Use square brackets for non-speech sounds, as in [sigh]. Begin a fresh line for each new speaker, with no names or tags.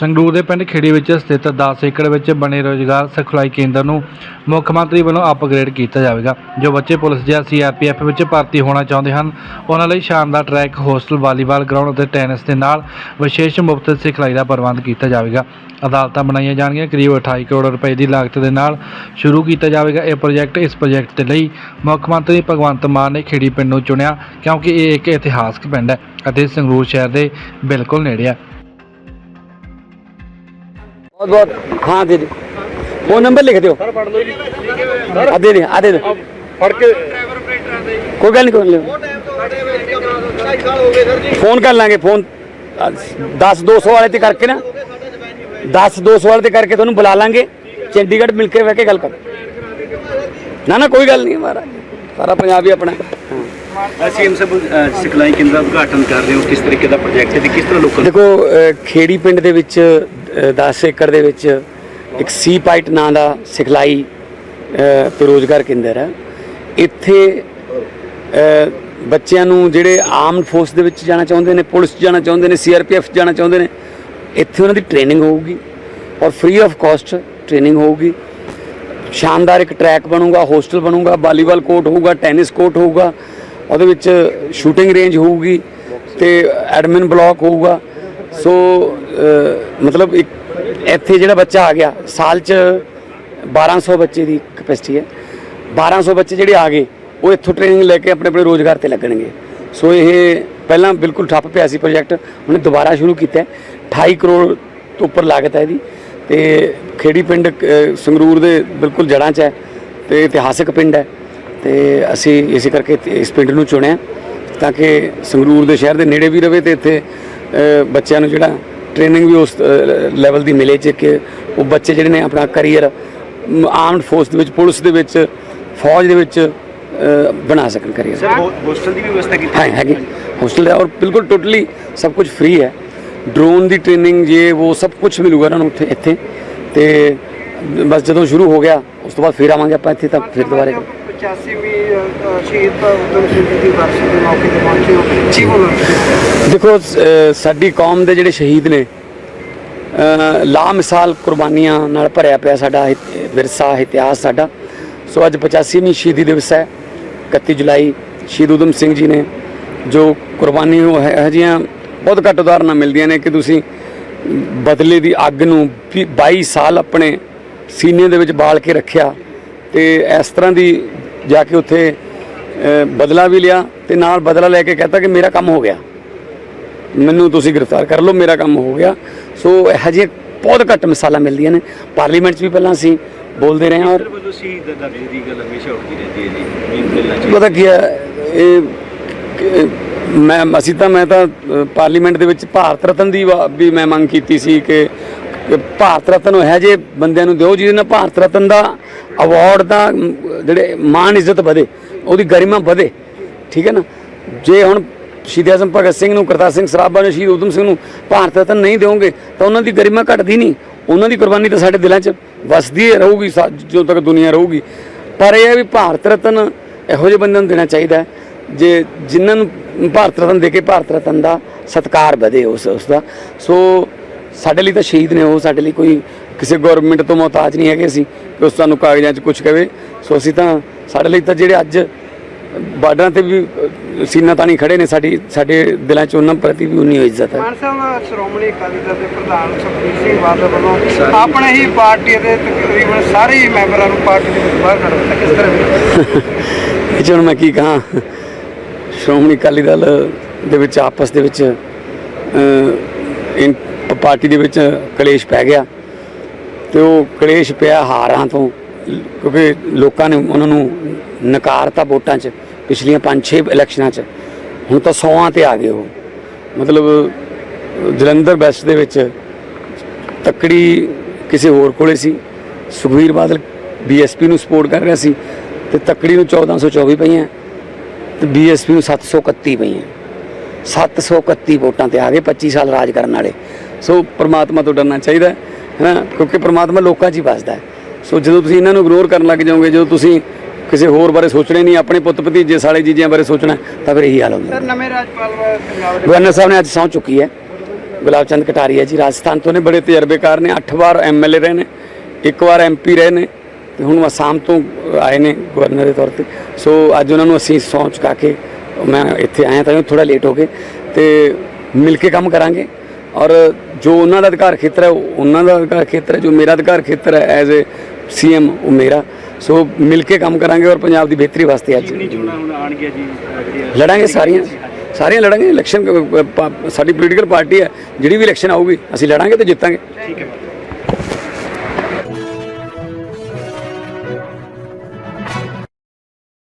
ਸੰਗਰੂਰ ਦੇ ਪਿੰਡ ਖੇੜੀ ਵਿੱਚ ਸਥਿਤ 10 ਏਕੜ ਵਿੱਚ ਬਣੇ ਰੋਜ਼ਗਾਰ ਸਿਖਲਾਈ ਕੇਂਦਰ ਨੂੰ ਮੁੱਖ ਮੰਤਰੀ ਵੱਲੋਂ ਅਪਗ੍ਰੇਡ ਕੀਤਾ ਜਾਵੇਗਾ। ਜੋ ਬੱਚੇ ਪੁਲਿਸ ਜਾਂ ਸੀਆਰਪੀਐਫ ਵਿੱਚ ਭਰਤੀ ਹੋਣਾ ਚਾਹੁੰਦੇ ਹਨ, ਉਹਨਾਂ ਲਈ ਸ਼ਾਨਦਾਰ ਟਰੈਕ, ਹੋਸਟਲ, ਵਾਲੀਬਾਲ, ਗਰਾਊਂਡ ਅਤੇ ਟੈਨਿਸ ਦੇ ਨਾਲ ਵਿਸ਼ੇਸ਼ ਮੁਫਤ ਸਿਖਲਾਈ ਦਾ ਪ੍ਰਬੰਧ ਕੀਤਾ ਜਾਵੇਗਾ। ਅਦਾਲਤਾਂ ਬਣਾਈਆਂ ਜਾਣਗੀਆਂ, ਕਰੀਬ 28 ਕਰੋੜ ਰੁਪਏ ਦੀ ਲਾਗਤ ਦੇ ਨਾਲ ਸ਼ੁਰੂ ਕੀਤਾ ਜਾਵੇਗਾ ਇਹ ਪ੍ਰੋਜੈਕਟ। ਇਸ ਪ੍ਰੋਜੈਕਟ ਦੇ ਲਈ ਮੁੱਖ ਮੰਤਰੀ ਭਗਵੰਤ ਮਾਨ ਨੇ ਖੇੜੀ ਪਿੰਡ ਨੂੰ ਚੁਣਿਆ, ਕਿਉਂਕਿ ਇਹ ਇੱਕ ਇਤਿਹਾਸਕ ਪਿੰਡ ਹੈ ਅਤੇ ਸੰਗਰੂਰ ਸ਼ਹਿਰ ਦੇ ਬਿਲਕੁਲ ਨੇੜੇ ਹੈ।
बहुत बहुत हाँ दे दे फोन नंबर लिख दो आ दे दे आ दे दो
ਫੜ ਕੇ
कोई गल नहीं कोई फोन कर लांगे फोन दस दो सौ वाले ते करके ना दस दो सौ वाले ते करके ਤੁਹਾਨੂੰ ਬੁਲਾ ਲਾਂਗੇ ਚੰਡੀਗੜ੍ਹ ਮਿਲ ਕੇ ਬਹਿ ਕੇ ਗੱਲ ਕਰ ਨਾ ਨਾ ਕੋਈ ਗੱਲ ਨਹੀਂ ਹਮਾਰਾ ਸਾਰਾ ਪੰਜਾਬ ਹੀ ਆਪਣਾ ਹੈ। ਹਾਂ
ਅਸੀਂ ਇਨ ਸਭ ਅ, ਸਿਖਲਾਈ ਕੇਂਦਰ ਦਾ ਉਦਘਾਟਨ ਕਰ ਰਹੇ ਹਾਂ ਕਿਸ ਤਰੀਕੇ ਦਾ ਪ੍ਰੋਜੈਕਟ ਹੈ ਤੇ ਕਿਸ ਤਰ੍ਹਾਂ ਲੋਕਾਂ ਨੂੰ
ਦੇਖੋ ਅਹ, ਖੇੜੀ ਪਿੰਡ ਦੇ ਵਿੱਚ ਅਹ, 10 ਏਕੜ ਦੇ ਵਿੱਚ ਇੱਕ ਸੀ ਪਾਈਟ ਨਾਂ ਦਾ ਸਿਖਲਾਈ ਅਹ, ਤੇ ਰੋਜ਼ਗਾਰ ਕੇਂਦਰ ਹੈ। ਇੱਥੇ ਬੱਚਿਆਂ ਨੂੰ ਜਿਹੜੇ ਆਰਮਡ ਫੋਰਸ ਦੇ ਵਿੱਚ ਜਾਣਾ ਚਾਹੁੰਦੇ ਨੇ ਪੁਲਿਸ 'ਚ ਜਾਣਾ ਚਾਹੁੰਦੇ ਨੇ ਸੀਆਰਪੀਐਫ ਜਾਣਾ ਚਾਹੁੰਦੇ ਨੇ ਇੱਥੇ ਉਹਨਾਂ ਦੀ ਟ੍ਰੇਨਿੰਗ ਹੋਊਗੀ ਔਰ ਫ੍ਰੀ ਆਫ ਕਾਸਟ ਟ੍ਰੇਨਿੰਗ ਹੋਊਗੀ। ਸ਼ਾਨਦਾਰ ਇੱਕ ਟਰੈਕ ਬਣੂਗਾ ਹੋਸਟਲ ਬਣੂਗਾ ਵਾਲੀਬਾਲ ਕੋਰਟ ਹੋਊਗਾ ਟੈਨਿਸ ਕੋਰਟ ਹੋਊਗਾ ਉਹਦੇ ਵਿੱਚ ਸ਼ੂਟਿੰਗ ਰੇਂਜ ਹੋਊਗੀ ਤੇ ਐਡਮਿਨ ਬਲਾਕ ਹੋਊਗਾ। ਸੋ ਮਤਲਬ ਇੱਕ ਇੱਥੇ ਜਿਹੜਾ ਬੱਚਾ ਆ ਗਿਆ, ਸਾਲ ਚ 1200 ਬੱਚੇ ਦੀ ਕਪੈਸਿਟੀ ਹੈ। 1200 ਬੱਚੇ ਜਿਹੜੇ ਆ ਗਏ, ਉਹ ਇੱਥੋਂ ਟ੍ਰੇਨਿੰਗ ਲੈ ਕੇ ਆਪਣੇ ਆਪਣੇ ਰੋਜ਼ਗਾਰ ਤੇ ਲੱਗਣਗੇ। ਸੋ ਇਹ ਪਹਿਲਾਂ ਬਿਲਕੁਲ ਠੱਪ ਪਿਆ ਸੀ ਪ੍ਰੋਜੈਕਟ ਉਹਨੇ ਦੁਬਾਰਾ ਸ਼ੁਰੂ ਕੀਤਾ ਹੈ। 28 ਕਰੋੜ ਤੋਂ ਉੱਪਰ ਲਾਗਤ ਹੈ ਇਹਦੀ। ਤੇ ਖੇੜੀ ਪਿੰਡ ਸੰਗਰੂਰ ਦੇ ਬਿਲਕੁਲ ਜੜ੍ਹਾਂ 'ਚ ਹੈ ਤੇ ਇਤਿਹਾਸਕ ਪਿੰਡ ਹੈ। ਤੇ ਅਸੀਂ ਇਸੇ ਕਰਕੇ ਇਸ ਪਿੰਡ ਨੂੰ ਚੁਣਿਆ ਤਾਂ ਕਿ ਸੰਗਰੂਰ ਦੇ ਸ਼ਹਿਰ ਦੇ ਨੇੜੇ ਵੀ ਰਵੇ ਤੇ ਇੱਥੇ ਬੱਚਿਆਂ ਨੂੰ ਜਿਹੜਾ ਟ੍ਰੇਨਿੰਗ ਵੀ ਉਸ ਲੈਵਲ ਦੀ ਮਿਲੇ ਚ ਕਿ ਉਹ ਬੱਚੇ ਜਿਹੜੇ ਨੇ ਆਪਣਾ ਕੈਰੀਅਰ ਆਰਮਡ ਫੋਰਸ ਦੇ ਵਿੱਚ ਪੁਲਿਸ ਦੇ ਵਿੱਚ ਫੌਜ ਦੇ ਵਿੱਚ ਬਣਾ ਸਕਣ ਕੈਰੀਅਰ
ਸਰ ਹੋਸਟਲ ਦੀ ਵੀ ਵਿਵਸਥਾ ਕੀਤੀ
ਹੈ ਹੈਗੀ। ਹੋਸਟਲ ਹੈ ਔਰ ਬਿਲਕੁਲ ਟੋਟਲੀ ਸਭ ਕੁਝ ਫ੍ਰੀ ਹੈ। ਡਰੋਨ ਦੀ ਟ੍ਰੇਨਿੰਗ ਇਹ ਉਹ ਸਭ ਕੁਝ ਮਿਲੂਗਾ ਇਹਨਾਂ ਨੂੰ ਉੱਥੇ ਇੱਥੇ। ਤੇ ਬਸ ਜਦੋਂ ਸ਼ੁਰੂ ਹੋ ਗਿਆ ਉਸ ਤੋਂ ਬਾਅਦ ਫਿਰ ਆਵਾਂਗੇ ਆਪਾਂ ਇੱਥੇ ਤਾਂ ਫਿਰ ਦੁਬਾਰੇ।
85ਵੀਂ ਸ਼ਹੀਦ ਉਦਮ ਸਿੰਘ ਜੀ ਦੀ ਵਰਸੀ ਦੇ ਮੌਕੇ ਤੇ ਪਹੁੰਚੇ ਹੋ। ਜੀ ਬੋਲੋ
ਦੇਖੋ ਸਾਡੀ ਕੌਮ ਦੇ ਜਿਹੜੇ ਸ਼ਹੀਦ ਨੇ ਲਾ ਮਿਸਾਲ ਕੁਰਬਾਨੀਆਂ ਨਾਲ ਭਰਿਆ ਪਿਆ ਸਾਡਾ ਵਿਰਸਾ, ਇਤਿਹਾਸ ਸਾਡਾ। ਸੋ ਅੱਜ 85ਵੀਂ ਸ਼ਹੀਦੀ ਦਿਵਸ ਹੈ। 31 ਜੁਲਾਈ ਸ਼ਹੀਦ ਉਦਮ ਸਿੰਘ ਜੀ ਨੇ, ਜੋ ਕੁਰਬਾਨੀ ਉਹ ਹੈ ਇਹੋ ਜਿਹੀਆਂ ਬਹੁਤ ਘੱਟ ਉਦਾਹਰਨਾਂ ਮਿਲਦੀਆਂ ਨੇ ਕਿ ਤੁਸੀਂ ਬਦਲੇ ਦੀ ਅੱਗ ਨੂੰ ਵੀ 22 ਸਾਲ ਆਪਣੇ ਸੀਨੇ ਦੇ ਵਿੱਚ ਬਾਲ ਕੇ ਰੱਖਿਆ ਤੇ ਇਸ ਤਰ੍ਹਾਂ ਦੀ ਜਾ ਕੇ ਉੱਥੇ ਬਦਲਾ ਵੀ ਲਿਆ ਤੇ ਨਾਲ ਬਦਲਾ ਲੈ ਕੇ ਕਹਤਾ ਕਿ ਮੇਰਾ ਕੰਮ ਹੋ ਗਿਆ। ਮੈਨੂੰ ਤੁਸੀਂ ਗ੍ਰਿਫਤਾਰ ਕਰ ਲਓ ਮੇਰਾ ਕੰਮ ਹੋ ਗਿਆ। ਸੋ ਇਹੋ ਜਿਹੀਆਂ ਬਹੁਤ ਘੱਟ ਮਿਸਾਲਾਂ ਮਿਲਦੀਆਂ ਨੇ। ਪਾਰਲੀਮੈਂਟ 'ਚ ਵੀ ਪਹਿਲਾਂ ਅਸੀਂ ਬੋਲਦੇ ਰਹੇ ਹਾਂ ਔਰ ਪਤਾ ਕੀ ਹੈ ਇਹ ਮੈਂ ਅਸੀਂ ਤਾਂ ਮੈਂ ਤਾਂ ਪਾਰਲੀਮੈਂਟ ਦੇ ਵਿੱਚ ਭਾਰਤ ਰਤਨ ਦੀ ਵੀ ਮੈਂ ਮੰਗ ਕੀਤੀ ਸੀ ਕਿ ਕਿ ਭਾਰਤ ਰਤਨ ਹੈ ਜੇ ਬੰਦਿਆਂ ਨੂੰ ਦਿਓ, ਜਿਹਦੇ ਨਾਲ ਭਾਰਤ ਰਤਨ ਦਾ ਅਵਾਰਡ ਦਾ ਜਿਹੜੇ ਮਾਣ ਇੱਜ਼ਤ ਵਧੇ, ਉਹਦੀ ਗਰਿਮਾ ਵਧੇ, ਠੀਕ ਹੈ ਨਾ? ਜੇ ਹੁਣ ਸ਼ਹੀਦ ਆਜ਼ਮ ਭਗਤ ਸਿੰਘ ਨੂੰ, ਕਰਤਾਰ ਸਿੰਘ ਸਰਾਭਾ ਨੂੰ, ਸ਼ਹੀਦ ਊਧਮ ਸਿੰਘ ਨੂੰ ਭਾਰਤ ਰਤਨ ਨਹੀਂ ਦਿਓਗੇ, ਤਾਂ ਉਹਨਾਂ ਦੀ ਗਰਿਮਾ ਘਟਦੀ ਨਹੀਂ। ਉਹਨਾਂ ਦੀ ਕੁਰਬਾਨੀ ਤਾਂ ਸਾਡੇ ਦਿਲਾਂ 'ਚ ਵਸਦੀ ਹੈ ਰਹੂਗੀ, ਸਾ- ਜਦੋਂ ਤੱਕ ਦੁਨੀਆ ਰਹੂਗੀ। ਪਰ ਇਹ ਹੈ ਵੀ ਭਾਰਤ ਰਤਨ ਇਹੋ ਜਿਹੇ ਬੰਦਿਆਂ ਨੂੰ ਦੇਣਾ ਚਾਹੀਦਾ ਹੈ, ਜੇ ਜਿਨ੍ਹਾਂ ਨੂੰ ਭਾਰਤ ਰਤਨ ਦੇ ਕੇ ਭਾਰਤ ਰਤਨ ਦਾ ਸਤਕਾਰ ਵਧੇ ਉਸ ਉਸ ਦਾ। ਸੋ ਸਾਡੇ ਲਈ ਤਾਂ ਸ਼ਹੀਦ ਨੇ ਉਹ ਸਾਡੇ ਲਈ ਕੋਈ ਕਿਸੇ ਗਵਰਨਮੈਂਟ ਤੋਂ ਮੁਹਤਾਜ ਨਹੀਂ ਹੈਗੇ ਅਸੀਂ ਕਿ ਉਸ ਸਾਨੂੰ ਕਾਗਜ਼ਾਂ 'ਚ ਕੁਝ ਕਵੇ ਸੋ ਅਸੀਂ ਤਾਂ ਸਾਡੇ ਲਈ ਤਾਂ ਜਿਹੜੇ ਅੱਜ ਬਾਰਡਰਾਂ ਤੇ ਵੀ ਸੀਨਾ ਤਾਣੀ ਖੜੇ ਨੇ ਸਾਡੀ ਸਾਡੇ ਦਿਲਾਂ 'ਚ ਉਹਨਾਂ ਪ੍ਰਤੀ ਵੀ ਉਨੀ ਇੱਜ਼ਤ ਹੈ।
ਮਾਨ ਸਾਹਿਬ ਸ਼੍ਰੋਮਣੀ ਅਕਾਲੀ ਦਲ ਦੇ ਪ੍ਰਧਾਨ ਸੁਖਬੀਰ ਸਿੰਘ ਬਾਦਲ ਵੱਲੋਂ ਆਪਣੇ ਹੀ ਪਾਰਟੀ ਦੇ ਤਕਰੀਬਨ ਸਾਰੇ ਹੀ ਮੈਂਬਰਾਂ ਨੂੰ ਪਾਰਟੀ ਦੇ ਵਿੱਚ ਬਾਹਰ ਕੱਢ ਦਿੱਤਾ। ਕਿਸ ਤਰ੍ਹਾਂ [laughs]
ਇਹ ਹੁਣ ਮੈਂ ਕੀ ਕਹਾਂ? ਸ਼੍ਰੋਮਣੀ ਅਕਾਲੀ ਦਲ ਦੇ ਵਿੱਚ ਆਪਸ ਦੇ ਵਿੱਚ ਇਨ ਪਾਰਟੀ ਦੇ ਵਿੱਚ ਕਲੇਸ਼ ਪੈ ਗਿਆ ਤੇ ਉਹ ਕਲੇਸ਼ ਪਿਆ ਹਾਰਾਂ ਤੋਂ, ਕਿਉਂਕਿ ਲੋਕਾਂ ਨੇ ਉਹਨਾਂ ਨੂੰ ਨਕਾਰਤਾ ਵੋਟਾਂ 'ਚ ਪਿਛਲੀਆਂ 5-6 ਇਲੈਕਸ਼ਨਾਂ 'ਚ। ਹੁਣ ਤਾਂ ਸੌਆਂ ਤੇ ਆ ਗਏ ਉਹ। ਮਤਲਬ ਜਲੰਧਰ ਵੈਸਟ ਦੇ ਵਿੱਚ ਤੱਕੜੀ ਕਿਸੇ ਹੋਰ ਕੋਲੇ ਸੀ। ਸੁਖਵੀਰ ਬਾਦਲ ਬੀਐਸਪੀ ਨੂੰ ਸਪੋਰਟ ਕਰ ਰਿਹਾ ਸੀ ਤੇ ਤੱਕੜੀ ਨੂੰ 1424 ਪਈਆਂ ਤੇ ਬੀਐਸਪੀ ਨੂੰ 731 ਪਈਆਂ। 731 ਵੋਟਾਂ ਤੇ ਆ ਗਏ 25 ਸਾਲ ਰਾਜ ਕਰਨ ਵਾਲੇ। ਸੋ ਪ੍ਰਮਾਤਮਾ ਤੋਂ ਡਰਨਾ ਚਾਹੀਦਾ ਹੈ ਹੈਨਾ ਕਿਉਂਕਿ ਪ੍ਰਮਾਤਮਾ ਲੋਕਾਂ 'ਚ ਹੀ ਵੱਸਦਾ ਹੈ। ਸੋ ਜਦੋਂ ਤੁਸੀਂ ਇਹਨਾਂ ਨੂੰ ਇਗਨੋਰ ਕਰਨ ਲੱਗ ਜਾਓਗੇ ਜਦੋਂ ਤੁਸੀਂ ਕਿਸੇ ਹੋਰ ਬਾਰੇ ਸੋਚਣਾ ਨਹੀਂ ਆਪਣੇ ਪੁੱਤ ਭਤੀਜੇ ਸਾਲੇ ਜੀਜਿਆਂ ਬਾਰੇ ਸੋਚਣਾ ਤਾਂ ਫਿਰ ਇਹੀ ਹਾਲ ਹੁੰਦਾ।
ਸਰ ਨਵੇਂ ਰਾਜਪਾਲ ਪੰਜਾਬ ਦੇ
ਗਵਰਨਰ ਸਾਹਿਬ ਨੇ ਅੱਜ ਸਹੁੰ ਚੁੱਕੀ ਹੈ। ਗੁਲਾਬ ਚੰਦ ਕਟਾਰੀਆ ਜੀ ਰਾਜਸਥਾਨ ਤੋਂ ਨੇ ਬੜੇ ਤਜਰਬੇਕਾਰ ਨੇ 8 ਵਾਰ ਐਮਐਲਏ ਰਹੇ ਨੇ ਇੱਕ ਵਾਰ ਐਮਪੀ ਰਹੇ ਨੇ ਤੇ ਹੁਣ ਅਸਾਮ ਤੋਂ ਆਏ ਨੇ ਗਵਰਨਰ ਦੇ ਤੌਰ ਤੇ। ਸੋ ਅੱਜ ਉਹਨਾਂ ਨੂੰ ਅਸੀਂ ਸਹੁੰ ਚੁਕਾ ਕੇ ਮੈਂ ਇੱਥੇ ਆਇਆ ਤਾਂ ਥੋੜਾ ਲੇਟ ਹੋ ਗਏ ਤੇ ਮਿਲ ਕੇ ਕੰਮ ਕਰਾਂਗੇ। ਔਰ ਜੋ ਉਹਨਾਂ ਦਾ ਅਧਿਕਾਰ ਖੇਤਰ ਹੈ ਉਹ ਉਹਨਾਂ ਦਾ ਅਧਿਕਾਰ ਖੇਤਰ ਹੈ ਜੋ ਮੇਰਾ ਅਧਿਕਾਰ ਖੇਤਰ ਹੈ ਐਜ਼ ਅ ਸੀਐਮ ਉਹ ਮੇਰਾ। ਸੋ ਮਿਲ ਕੇ ਕੰਮ ਕਰਾਂਗੇ ਔਰ ਪੰਜਾਬ ਦੀ ਬਿਹਤਰੀ ਵਾਸਤੇ ਅੱਜ। ਲੜਾਂਗੇ ਸਾਰੀਆਂ। ਸਾਰੀਆਂ ਲੜਾਂਗੇ ਇਲੈਕਸ਼ਨ ਸਾਡੀ ਪੋਲੀਟੀਕਲ ਪਾਰਟੀ ਹੈ ਜਿਹੜੀ ਵੀ ਇਲੈਕਸ਼ਨ ਆਊਗੀ ਅਸੀਂ ਲੜਾਂਗੇ ਤੇ ਜਿੱਤਾਂਗੇ।
ਠੀਕ ਹੈ।